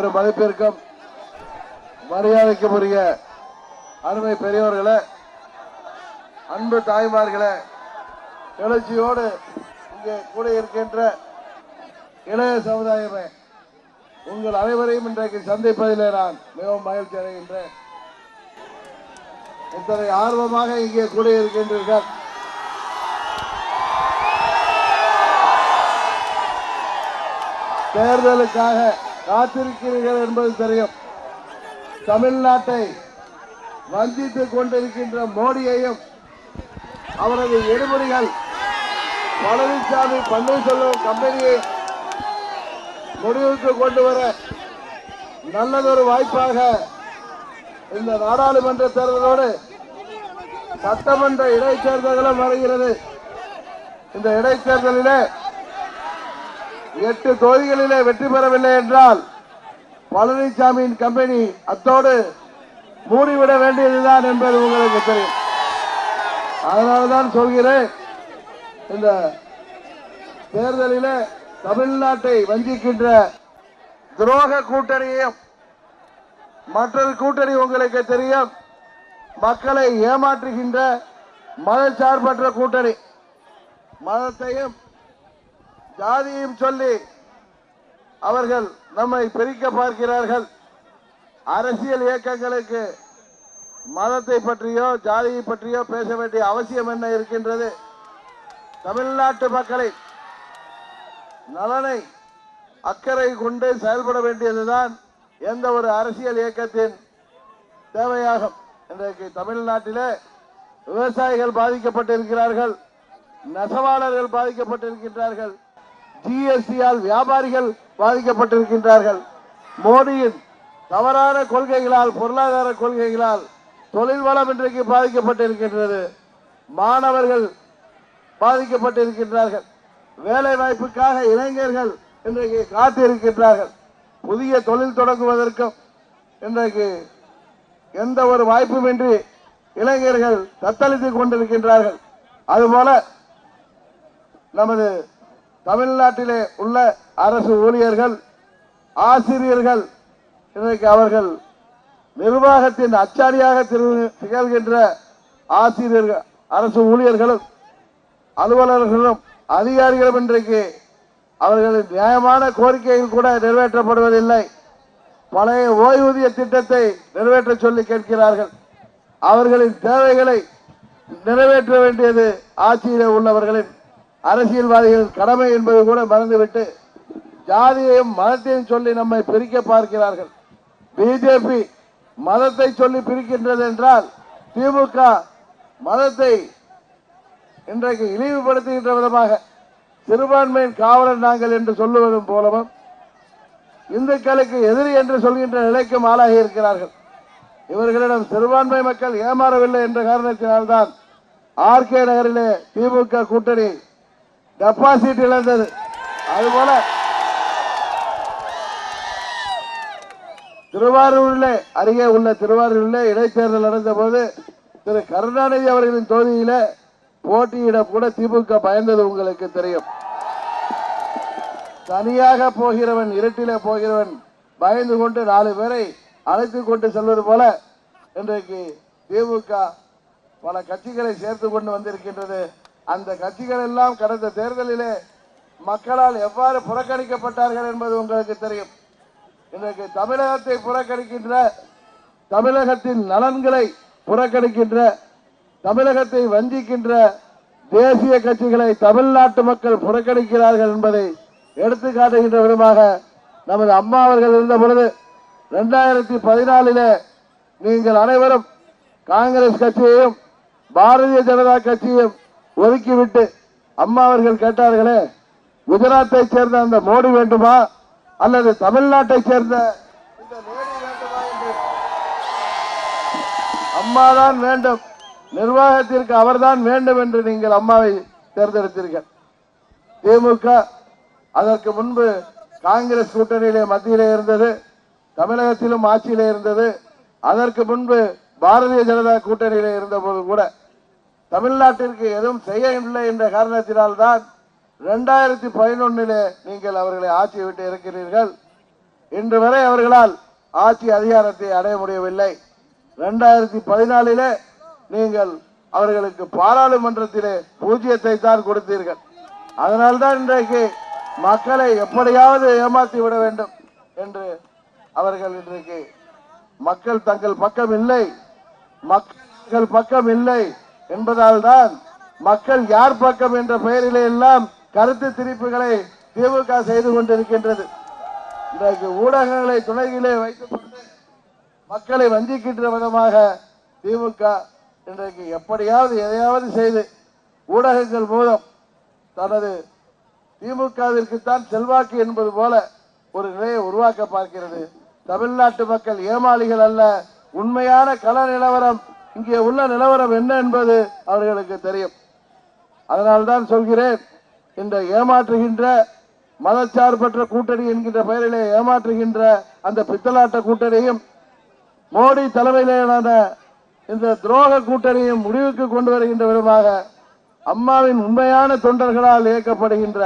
பெரும் மதிப்பிற்கும் மரியாதைக்கும் உரிய அருமை பெரியவர்களே அன்பு தாய்மார்களே எழுச்சியோடு இங்கே கூட இருக்கின்ற இளைய சமுதாயமே உங்கள் அனைவரையும் இன்றைக்கு சந்திப்பதிலே நான் மிகவும் மகிழ்ச்சி அடைகின்றேன். இத்தனை ஆர்வமாக இங்கே கூட இருக்கின்றீர்கள். தேர்தலுக்காக காத்திருக்கிறீர்கள் என்பது தெரியும். தமிழ்நாட்டை வஞ்சித்துக் கொண்டிருக்கின்ற மோடியையும் அவரது எடுபடிகள் பழனிசாமி பன்னீர்செல்வம் கம்பெனியை முடிவுக்கு கொண்டு வர நல்லதொரு வாய்ப்பாக இந்த நாடாளுமன்ற தேர்தலோடு சட்டமன்ற இடைத்தேர்தல்களும் வருகிறது. இந்த இடைத்தேர்தலிலே எட்டு தொகுதிகளிலே வெற்றி பெறவில்லை என்றால் பழனிசாமியின் கம்பெனி அத்தோடு மூடிவிட வேண்டியதுதான் என்பது உங்களுக்கு தெரியும். அதனால்தான் சொல்கிறேன் இந்த தேர்தலில் தமிழ்நாட்டை வஞ்சிக்கின்ற துரோக கூட்டணியையும் மற்றொரு கூட்டணி உங்களுக்கு தெரியும். மக்களை ஏமாற்றுகின்ற மதச்சார்பற்ற கூட்டணி. மதத்தையும் ஜாதியும் சொல்லி அவர்கள் நம்மை பிரிக்க பார்க்கிறார்கள். அரசியல் இயக்கங்களுக்கு மதத்தை பற்றியோ ஜாதியை பற்றியோ பேச வேண்டிய அவசியம் என்ன இருக்கின்றது? தமிழ்நாட்டு மக்களை நலனை அக்கறை கொண்டு செயல்பட வேண்டியதுதான் எந்த ஒரு அரசியல் இயக்கத்தின் தேவையாகும். இன்றைக்கு தமிழ்நாட்டிலே விவசாயிகள் பாதிக்கப்பட்டிருக்கிறார்கள் நெசவாளர்கள் பாதிக்கப்பட்டிருக்கின்றார்கள். ஜிஎஸ்டியால் வியாபாரிகள் பாதிக்கப்பட்டிருக்கின்றார்கள். மோடியின் தவறான கொள்கைகளால் பொருளாதார கொள்கைகளால் தொழில் வளம் இன்றைக்கு பாதிக்கப்பட்டிருக்கின்றது. மாணவர்கள் பாதிக்கப்பட்டிருக்கின்றார்கள். வேலை வாய்ப்புக்காக இளைஞர்கள் இன்றைக்கு காத்திருக்கின்றார்கள். புதிய தொழில் தொடங்குவதற்கும் இன்றைக்கு எந்த ஒரு வாய்ப்புமின்றி இளைஞர்கள் தத்தளித்துக் கொண்டிருக்கின்றார்கள். அதுபோல நமது தமிழ்நாட்டிலே உள்ள அரசு ஊழியர்கள் ஆசிரியர்கள் இன்றைக்கு அவர்கள் நிர்வாகத்தின் அச்சாரியாக திகழ்கின்ற ஆசிரியர்கள் அரசு ஊழியர்களும் அலுவலர்களும் அதிகாரிகளும் இன்றைக்கு அவர்களின் நியாயமான கோரிக்கைகள் கூட நிறைவேற்றப்படுவதில்லை. பழைய ஓய்வூதிய திட்டத்தை நிறைவேற்ற சொல்லி கேட்கிறார்கள். அவர்களின் தேவைகளை நிறைவேற்ற வேண்டியது ஆட்சியிலே உள்ளவர்களின் அரசியல்வாதிகளின் கடமை என்பது கூட மறந்துவிட்டு ஜாதியையும் மதத்தையும் சொல்லி நம்மை பிரிக்க பார்க்கிறார்கள். பிஜேபி மதத்தை சொல்லி பிரிக்கின்றது என்றால் திமுக மதத்தை இன்றைக்கு இழிவுபடுத்துகின்ற விதமாக சிறுபான்மையின் காவலர் நாங்கள் என்று சொல்லுவதும் போலவும் இந்துக்களுக்கு எதிரி என்று சொல்கின்ற நிலைக்கும் ஆளாகி இருக்கிறார்கள். இவர்களிடம் சிறுபான்மை மக்கள் ஏமாறவில்லை என்ற காரணத்தினால்தான் ஆர்கே நகரிலே திமுக கூட்டணி டெபாசிட் இழந்தது. அதுபோல திருவாரூரில் அருகே உள்ள திருவாரூரில் இடைத்தேர்தல் நடந்த போது திரு. கருணாநிதி அவர்களின் தொகுதியிலே போட்டியிட கூட திமுக பயந்தது உங்களுக்கு தெரியும். தனியாக போகிறவன் இருட்டில போகிறவன் பயந்து கொண்டு நாலு பேரை அழைத்து கொண்டு செல்வது போல இன்றைக்கு திமுக பல கட்சிகளை சேர்த்து கொண்டு வந்திருக்கின்றது. அந்த கட்சிகள் எல்லாம் கடந்த தேர்தலிலே மக்களால் எவ்வாறு புறக்கணிக்கப்பட்டார்கள் என்பது உங்களுக்கு தெரியும். இன்றைக்கு தமிழகத்தை புறக்கணிக்கின்ற தமிழகத்தின் நலன்களை புறக்கணிக்கின்ற தமிழகத்தை வஞ்சிக்கின்ற தேசிய கட்சிகளை தமிழ்நாட்டு மக்கள் புறக்கணிக்கிறார்கள் என்பதை எடுத்து காட்டுகின்ற விதமாக நமது அம்மா அவர்கள் இருந்த பொழுது இரண்டாயிரத்தி பதினாலிலே நீங்கள் அனைவரும் காங்கிரஸ் கட்சியையும் பாரதிய ஜனதா கட்சியையும் ஒதுக்கிவிட்டு அம்மா அவர்கள் கேட்டார்களே குஜராத்தை சேர்ந்த அந்த மோடி வேண்டுமா? அல்லது தமிழ்நாட்டை சேர்ந்த இந்த மோடி வேண்டுமா என்று? அம்மாதான் வேண்டும். நிர்வாகத்திற்கு அவர்தான் வேண்டும் என்று நீங்கள் அம்மாவை தேர்ந்தெடுத்தீர்கள். திமுக அதற்கு முன்பு காங்கிரஸ் கூட்டணியிலே மத்தியிலே இருந்தது தமிழகத்திலும் ஆட்சியிலே இருந்தது. அதற்கு முன்பு பாரதிய ஜனதா கூட்டணியிலே இருந்தபோது கூட தமிழ்நாட்டிற்கு எதுவும் செய்யவில்லை என்ற காரணத்தினால்தான் ரெண்டாயிரத்தி பதினொன்னிலே நீங்கள் அவர்களை ஆட்சி விட்டு இருக்கிறீர்கள் இன்று வரை அவர்களால் ஆட்சி அதிகாரத்தை அடைய முடியவில்லை. ரெண்டாயிரத்தி பதினாலிலே நீங்கள் அவர்களுக்கு பாராளுமன்றத்திலே பூஜ்ஜியத்தை தான் கொடுத்தீர்கள். அதனால்தான் இன்றைக்கு மக்களை எப்படியாவது ஏமாற்றி விட வேண்டும் என்று அவர்கள் இன்றைக்கு மக்கள் தங்கள் பக்கம் இல்லை. மக்கள் பக்கம் இல்லை. என்பதால் தான் மக்கள் யார் பக்கம் என்ற பெயரிலே எல்லாம் கருத்து திரிப்புகளை திமுக செய்து கொண்டிருக்கின்றது. இன்றைக்கு ஊடகங்களை துணையிலே வைத்துக் கொண்டு மக்களை வஞ்சிக்கின்ற விதமாக திமுக இன்றைக்கு எப்படியாவது எதையாவது செய்து ஊடகங்கள் மூலம் தனது திமுகவிற்குத்தான் செல்வாக்கு என்பது போல ஒரு நிலையை உருவாக்க பார்க்கிறது. தமிழ்நாட்டு மக்கள் ஏமாளிகள் அல்ல. உண்மையான கள நிலவரம் இங்கே உள்ள நிலவரம் என்ன என்பது அவர்களுக்கு தெரியும். அதனால்தான் சொல்கிறேன் இந்த ஏமாற்றுகின்ற மதச்சார்பற்ற கூட்டணி என்கின்ற பெயரிலே ஏமாற்றுகின்ற அந்த பித்தலாட்ட கூட்டணியும் மோடி தலைமையிலான இந்த துரோக கூட்டணியும் முடிவுக்கு கொண்டு வருகின்ற விதமாக அம்மாவின் உண்மையான தொண்டர்களால் இயக்கப்படுகின்ற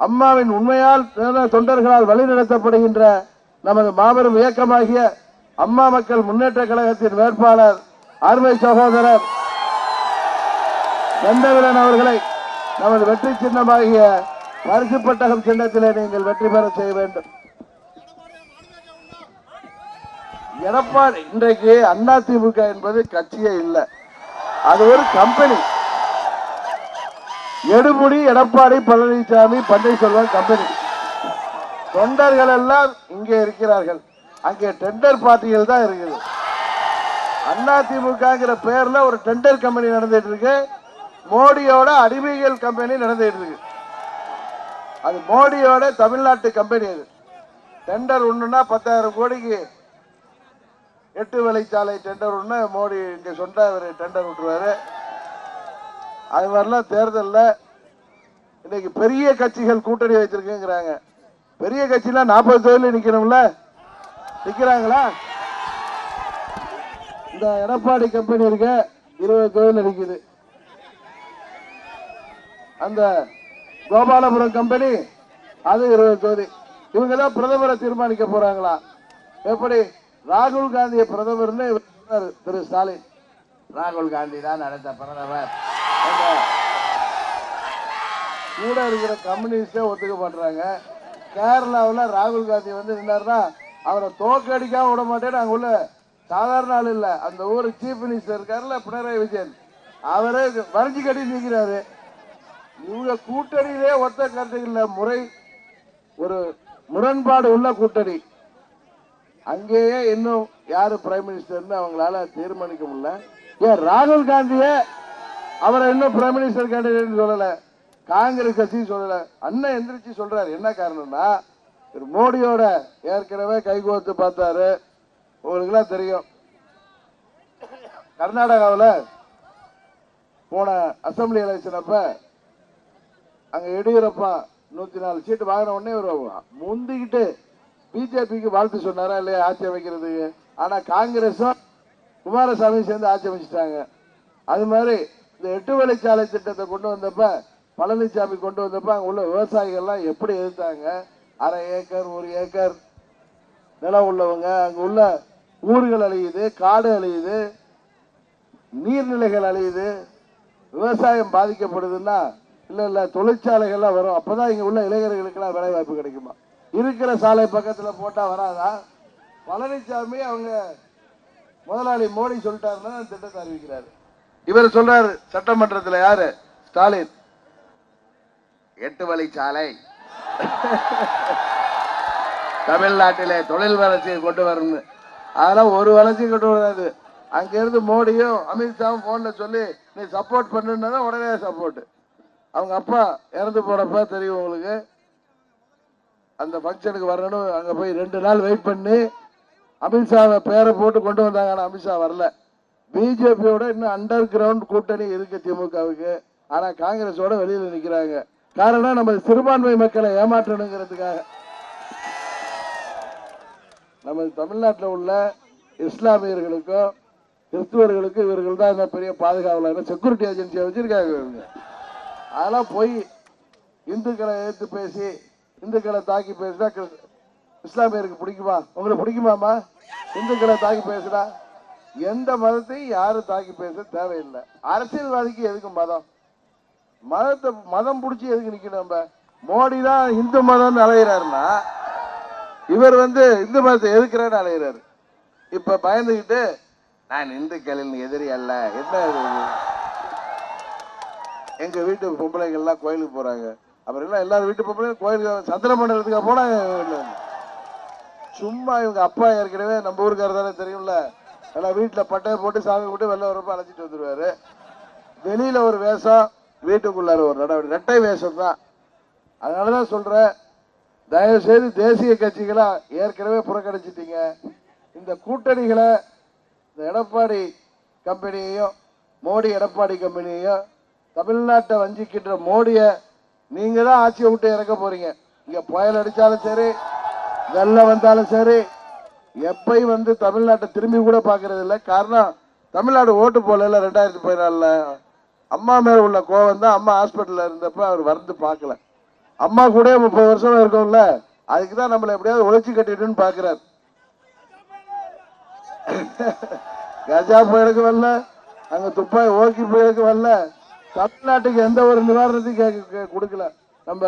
அம்மாவின் உண்மையால் தொண்டர்களால் வழிநடத்தப்படுகின்ற நமது மாபெரும் இயக்கமாகிய அம்மா மக்கள் முன்னேற்ற கழகத்தின் வேட்பாளர் அருமை சகோதரர் செந்தவிரன் அவர்களை நமது வெற்றி சின்னமாகிய பரிசு பட்டகம் சின்னத்திலே நீங்கள் வெற்றி பெற செய்ய வேண்டும். எடப்பாடி இன்றைக்கு அதிமுக என்பது கட்சியே இல்லை. அது ஒரு கம்பெனி எடுமுடி எடப்பாடி பழனிசாமி பன்னீர்செல்வம் கம்பெனி தொண்டர்கள் எல்லாம் இங்கே இருக்கிறார்கள். அங்கே டெண்டர் பார்ட்டிகள் தான் இருக்குது. அதிமுகங்கிற பேர்ல ஒரு டெண்டர் கம்பெனி நடந்துட்டு இருக்கு மோடியோட அடிமைகள் கம்பெனி நடந்துட்டு இருக்கு அது மோடியோட தமிழ்நாட்டு கம்பெனி அது. டெண்டர் ஒண்ணுன்னா பத்தாயிரம் கோடிக்கு எட்டு வழிச்சாலை டெண்டர் ஒண்ணு மோடி இங்க சொன்ன டெண்டர் விட்டுருவாரு. அது மாதிரிலாம் தேர்தலில் இன்னைக்கு பெரிய கட்சிகள் கூட்டணி வச்சிருக்குங்கிறாங்க. பெரிய கட்சிலாம் நாற்பது தொழில் நிற்கணும்ல நிற்கிறாங்களா இந்த எடப்பாடி கம்பெனி இருக்க இருபது தொழில் இருக்குது. அந்த கோபாலபுரம் கம்பெனி அது இருபது தொகுதி இவங்க தான் பிரதமரை தீர்மானிக்க போறாங்களா? எப்படி? ராகுல் காந்தியை பிரதமர்னு இவர் திரு ஸ்டாலின். ராகுல் காந்தி தான் நடந்த பிரதமர். கூட இருக்கிற கம்யூனிஸ்டே ஒத்துக்க பண்றாங்க கேரளாவில் ராகுல் காந்தி வந்து நின்னாருன்னா அவரை தோக்கடிக்காம விட மாட்டேன்னு அங்க உள்ள சாதாரண ஆள் இல்ல. அந்த ஊர் சீஃப் மினிஸ்டர் இருக்காருல்ல பினராயி விஜயன். அவரே வரைஞ்சி கட்டி நிற்கிறாரு இவங்க கூட்டணியிலே ஒத்த கருத்துக்கள்ல முறை ஒரு முரண்பாடு உள்ள கூட்டணி. அங்கேயே இன்னும் யாரு பிரைம் மினிஸ்டர்னு அவங்களால தீர்மானிக்க முடியல. ஏன் ராகுல் காந்தியே அவரை இன்னும் பிரைம் மினிஸ்டர் கேண்டிடேட் சொல்லல. காங்கிரஸ் கட்சி சொல்லல. அண்ணன் எந்திரிச்சு சொல்றாரு. என்ன காரணம்னா மோடியோட ஏற்கனவே கைகோர்த்து பார்த்தாரு. உங்களுக்குலாம் தெரியும். கர்நாடகாவில் போன அசம்பிளி எலெக்ஷன் அப்ப அங்க எடியூரப்பா நூத்தி நாலு சீட்டு வாங்கின உடனே ஒரு முந்திக்கிட்டு பிஜேபிக்கு வாழ்த்து சொன்னாரா இல்லையா ஆட்சி அமைக்கிறதுக்கு? ஆனா காங்கிரஸும் குமாரசாமி சேர்ந்து ஆட்சி அமைச்சிட்டாங்க. அது மாதிரி இந்த எட்டு வழிச்சாலை திட்டத்தை கொண்டு வந்தப்ப பழனிசாமி கொண்டு வந்தப்ப அங்க உள்ள விவசாயிகள்லாம் எப்படி எதிர்த்தாங்க? அரை ஏக்கர் ஒரு ஏக்கர் நிலம் உள்ளவங்க அங்க உள்ள ஊர்கள் அழியுது காடு அழியுது நீர்நிலைகள் அழியுது விவசாயம் பாதிக்கப்படுதுன்னா இல்லை இல்லை தொழிற்சாலைகள்லாம் வரும். அப்பதான் இங்கே உள்ள இளைஞர்களுக்கெல்லாம் வேலை வாய்ப்பு கிடைக்குமா? இருக்கிற சாலை பக்கத்தில் போட்டால் வராதா? பழனிசாமி அவங்க முதலாளி மோடி சொல்லிட்டாருன்னா திட்டத்தை அறிவிக்கிறாரு. இவர் சொல்றாரு சட்டமன்றத்தில் யாரு? ஸ்டாலின். எட்டு வழிச்சாலை தமிழ்நாட்டிலே தொழில் வளர்ச்சியை கொண்டு வரணும்னு. அதெல்லாம் ஒரு வளர்ச்சியும் கட்டு வராது. அங்கேருந்து மோடியும் அமித்ஷாவும் ஃபோனில் சொல்லி நீ சப்போர்ட் பண்ணுன்னா உடனே சப்போர்ட் அவங்க அப்பா இறந்து போனப்ப தெரியும் உங்களுக்கு. அந்த ஃபங்க்ஷனுக்கு வரணும். அங்கே போய் ரெண்டு நாள் வெயிட் பண்ணி அமித்ஷாவை பேரை போட்டு கொண்டு வந்தாங்க. ஆனால் அமித்ஷா வரல. பிஜேபியோட இன்னும் அண்டர் கிரவுண்ட் கூட்டணி இருக்கு திமுகவுக்கு. ஆனால் காங்கிரஸோட வெளியில் நிற்கிறாங்க காரணம் நம்ம சிறுபான்மை மக்களை ஏமாற்றணுங்கிறதுக்காக. நமது தமிழ்நாட்டில் உள்ள இஸ்லாமியர்களுக்கும் கிறிஸ்துவர்களுக்கும் இவர்கள் தான் பெரிய பாதுகாவலர். செக்யூரிட்டி ஏஜென்சியை வச்சிருக்காங்க இவங்க. அதெல்லாம் போய் இந்துக்களை எதிர்த்து பேசி இந்துக்களை தாக்கி பேசினா இஸ்லாமியருக்கு பிடிக்குமா? உங்களுக்கு பிடிக்குமாமா இந்துக்களை தாக்கி பேசுனா? எந்த மதத்தையும் யாரும் தாக்கி பேச தேவையில்லை. அரசியல்வாதிக்கு எதுக்கு மதம்? மதத்தை மதம் பிடிச்சி எதுக்கு நிற்கணும் நம்ம? மோடி தான் இந்து மதம்னு அலையிறாருன்னா இவர் வந்து இந்து மதத்தை எதுக்குறேன்னு அலையிறாரு. இப்ப பயந்துகிட்டு நான் இந்துக்களின் எதிரி அல்ல. என்ன இது? எங்க வீட்டு பொம்பளைங்கள்லாம் கோயிலுக்கு போறாங்க. அப்புறம் எல்லாம் எல்லாரும் வீட்டு பொம்பளைங்க கோயிலுக்கு சந்திர மண்டலத்துக்கு போனாங்க சும்மா இவங்க அப்பா ஏற்கனவே நம்ம ஊருக்காரர் தானே தெரியும்ல? எல்லாம் வீட்டில் பட்டையை போட்டு சாமி போட்டு வெளில வரப்ப அழைச்சிட்டு வந்துருவாரு. வெளியில ஒரு வேஷம் வீட்டுக்குள்ளார ஒரு நடவடிக்கை. ரெட்டை வேஷம் தான் அதனாலதான் சொல்றேன் சொல்கிறேன் செய்து தேசிய கட்சிகளா ஏற்கனவே புறக்கணிச்சிட்டீங்க. இந்த கூட்டணிகளை இந்த எடப்பாடி கம்பெனியையும் மோடி எடப்பாடி கம்பெனியையும் தமிழ்நாட்டை வஞ்சிக்கின்ற மோடியை நீங்க தான் ஆட்சியை விட்டு இறக்க போறீங்க. இங்க புயல் அடிச்சாலும் சரி வெள்ளம் வந்தாலும் சரி எப்பயும் வந்து தமிழ்நாட்டை திரும்பி கூட பார்க்கறது இல்லை. காரணம் தமிழ்நாடு ஓட்டு போடல ரெண்டாயிரத்தி பதினாலுல. அம்மா மேல உள்ள கோவம் தான் அம்மா ஹாஸ்பிட்டல்ல இருந்தப்ப அவர் வந்து பார்க்கல. அம்மா கூட முப்பது வருஷம் இருக்கும்ல அதுக்கு தான் நம்மளை எப்படியாவது ஒழிச்சு கட்டிட்டுன்னு பாக்குறாரு. கஜா புயலுக்கு வரல அங்க துப்பாய் ஓக்கி புயலுக்கு வரல தமிழ்நாட்டுக்கு எந்த ஒரு நிவாரணத்தையும் கே- கொடுக்கல. நம்ம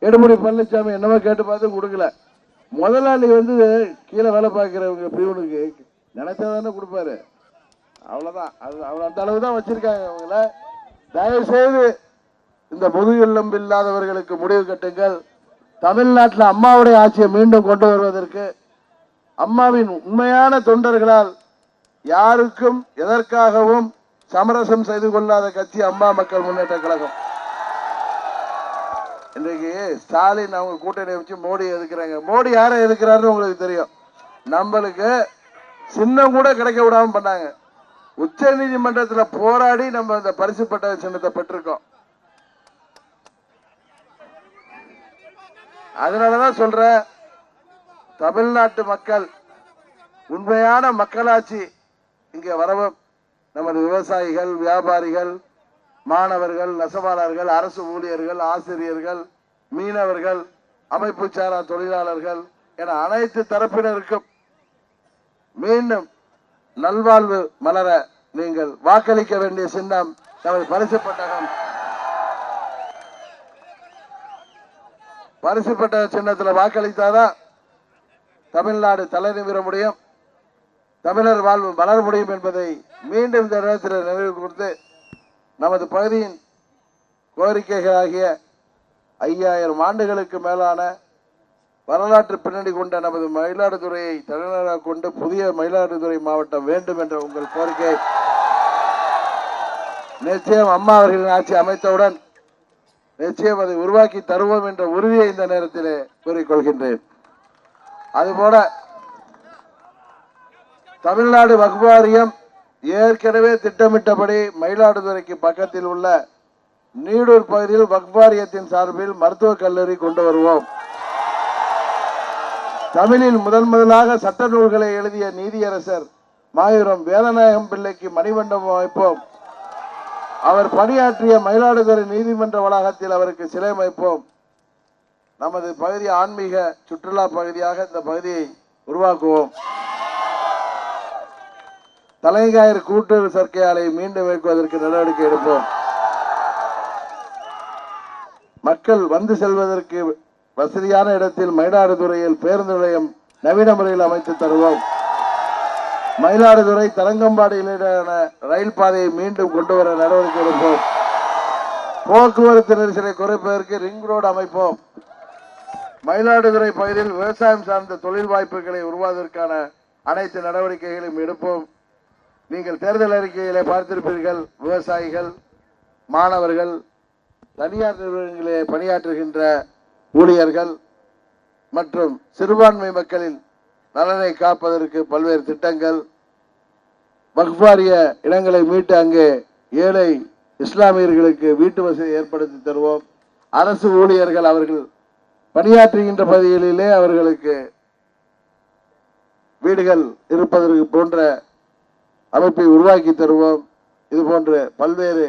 எடுமுடி பழனிசாமி என்னமோ கேட்டு பார்த்து கொடுக்கல. முதலாளி வந்து கீழே வேலை பார்க்கிறவங்க பிரிவனுக்கு நினைச்சா தானே கொடுப்பாரு. அவ்வளவுதான். அது அவ்வளோ அந்த அளவு தான் வச்சிருக்காங்க அவங்கள தயவு செய்து இந்த முதுகெலும்பு இல்லாதவர்களுக்கு முடிவு கட்டுங்கள். தமிழ்நாட்டில் அம்மாவுடைய ஆட்சியை மீண்டும் கொண்டு வருவதற்கு அம்மாவின் உண்மையான தொண்டர்களால் யாருக்கும் எதற்காகவும் சமரசம் செய்து கொள்ளாத கட்சி அம்மா மக்கள் முன்னேற்ற கழகம். இன்றைக்கு ஸ்டாலின் அவங்க கூட்டணி வச்சு மோடி எதுக்குறாங்க? மோடி யாரை எதுக்குறாருன்னு உங்களுக்கு தெரியும். நம்மளுக்கு சின்னம் கூட கிடைக்க விடாம பண்ணாங்க. உச்ச நீதிமன்றத்தில் போராடி நம்ம இந்த பரிசு பட்ட சின்னத்தை பெற்றிருக்கோம். அதனாலதான் சொல்ற தமிழ்நாட்டு மக்கள் உண்மையான மக்களாட்சி இங்கே வரவும். நமது விவசாயிகள் வியாபாரிகள் மாணவர்கள் நெசவாளர்கள் அரசு ஊழியர்கள் ஆசிரியர்கள் மீனவர்கள் அமைப்பு சாரா தொழிலாளர்கள் என அனைத்து தரப்பினருக்கும் மீண்டும் நல்வாழ்வு மலர நீங்கள் வாக்களிக்க வேண்டிய சின்னம் நமது பரிசு பட்டகம் பரிசு சின்னத்தில் சின்னத்துல வாக்களித்தாதான் தமிழ்நாடு தலை நிமிர முடியும். தமிழர் வாழ்வு வளர முடியும் என்பதை மீண்டும் இந்த நேரத்தில் நினைவு கொடுத்து நமது பகுதியின் கோரிக்கைகளாகிய ஐயாயிரம் ஆண்டுகளுக்கு மேலான வரலாற்று பின்னணி கொண்ட நமது மயிலாடுதுறையை தலைநகராக கொண்டு புதிய மயிலாடுதுறை மாவட்டம் வேண்டும் என்ற உங்கள் கோரிக்கை. நிச்சயம் அம்மா அவர்களின் ஆட்சி அமைத்தவுடன் நிச்சயம் அதை உருவாக்கி தருவோம் என்ற உறுதியை இந்த நேரத்திலே கூறிக்கொள்கின்றேன். அதுபோல தமிழ்நாடு வகுவாரியம் ஏற்கனவே திட்டமிட்டபடி மயிலாடுதுறைக்கு பக்கத்தில் உள்ள நீடூர் பகுதியில் வக்ஃப் சார்பில் மருத்துவக் கல்லூரி கொண்டு வருவோம். தமிழில் முதன் முதலாக சட்ட நூல்களை எழுதிய நீதியரசர் மாயூரம் வேதநாயகம் பிள்ளைக்கு மணிமண்டபம் வைப்போம் அவர் பணியாற்றிய மயிலாடுதுறை நீதிமன்ற வளாகத்தில் அவருக்கு சிலை அமைப்போம். நமது பகுதி ஆன்மீக சுற்றுலா பகுதியாக இந்த பகுதியை உருவாக்குவோம். தலைங்காயர் கூட்டுறவு சர்க்கை ஆலையை மீண்டும் இயக்குவதற்கு நடவடிக்கை எடுப்போம். மக்கள் வந்து செல்வதற்கு வசதியான இடத்தில் மயிலாடுதுறையில் பேருந்து நிலையம் நவீன முறையில் அமைத்து தருவோம். மயிலாடுதுறை தரங்கம்பாடியிலான ரயில் பாதையை மீண்டும் கொண்டு வர நடவடிக்கை எடுப்போம். போக்குவரத்து நெரிசலை குறைப்பதற்கு ரிங் ரோடு அமைப்போம். மயிலாடுதுறை பகுதியில் விவசாயம் சார்ந்த தொழில் வாய்ப்புகளை உருவாவதற்கான அனைத்து நடவடிக்கைகளையும் எடுப்போம். நீங்கள் தேர்தல் அறிக்கையிலே பார்த்திருப்பீர்கள் விவசாயிகள் மாணவர்கள் தனியார் நிறுவனங்களிலே பணியாற்றுகின்ற ஊழியர்கள் மற்றும் சிறுபான்மை மக்களின் நலனை காப்பதற்கு பல்வேறு திட்டங்கள். வக்ஃபாரிய இடங்களை மீட்டு அங்கே ஏழை இஸ்லாமியர்களுக்கு வீட்டு வசதி ஏற்படுத்தி தருவோம். அரசு ஊழியர்கள் அவர்கள் பணியாற்றுகின்ற பகுதிகளிலே அவர்களுக்கு வீடுகள் இருப்பதற்கு போன்ற அமைப்பை உருவாக்கி தருவோம். இது போன்ற பல்வேறு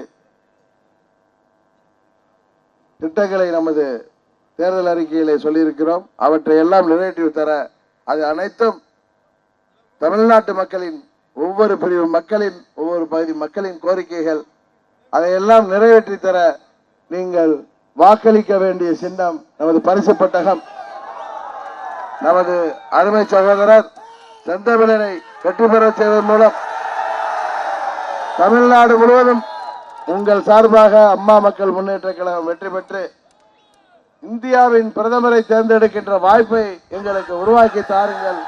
திட்டங்களை நமது தேர்தல் அறிக்கையிலே சொல்லியிருக்கிறோம். அவற்றை எல்லாம் நிறைவேற்றி தர அது அனைத்தும் தமிழ்நாட்டு மக்களின் ஒவ்வொரு பிரிவு மக்களின் ஒவ்வொரு பகுதி மக்களின் கோரிக்கைகள். அதையெல்லாம் நிறைவேற்றி தர நீங்கள் வாக்களிக்க வேண்டிய சின்னம் நமது பரிசு பட்டகம் நமது அருமை சகோதரர் செந்தமிழனை வெற்றி பெற செய்வதன் மூலம். தமிழ்நாடு முழுவதும் உங்கள் சார்பாக அம்மா மக்கள் முன்னேற்ற கழகம் வெற்றி பெற்று இந்தியாவின் பிரதமரை தேர்ந்தெடுக்கின்ற வாய்ப்பை எங்களுக்கு உருவாக்கி தாருங்கள்.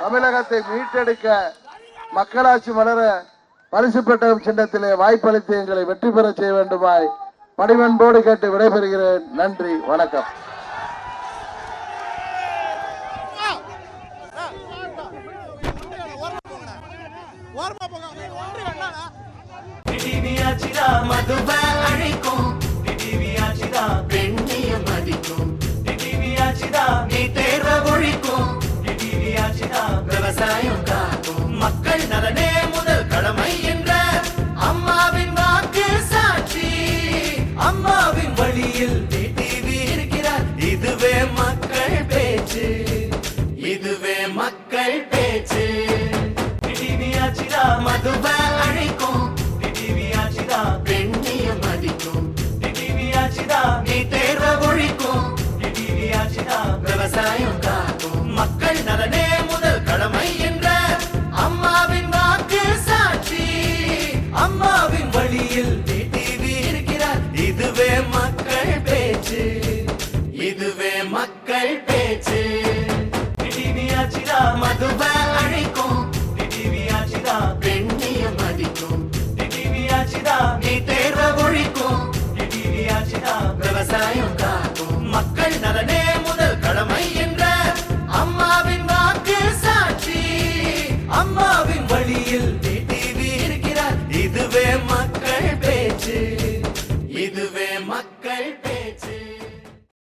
தமிழகத்தை மீட்டெடுக்க மக்களாட்சி மலர பரிசு பெற்ற சின்னத்திலே வாய்ப்பளித்து எங்களை வெற்றி பெற செய்ய வேண்டுமாய் பணிவன்போடு கேட்டு விடைபெறுகிறேன். நன்றி வணக்கம். மதுபா.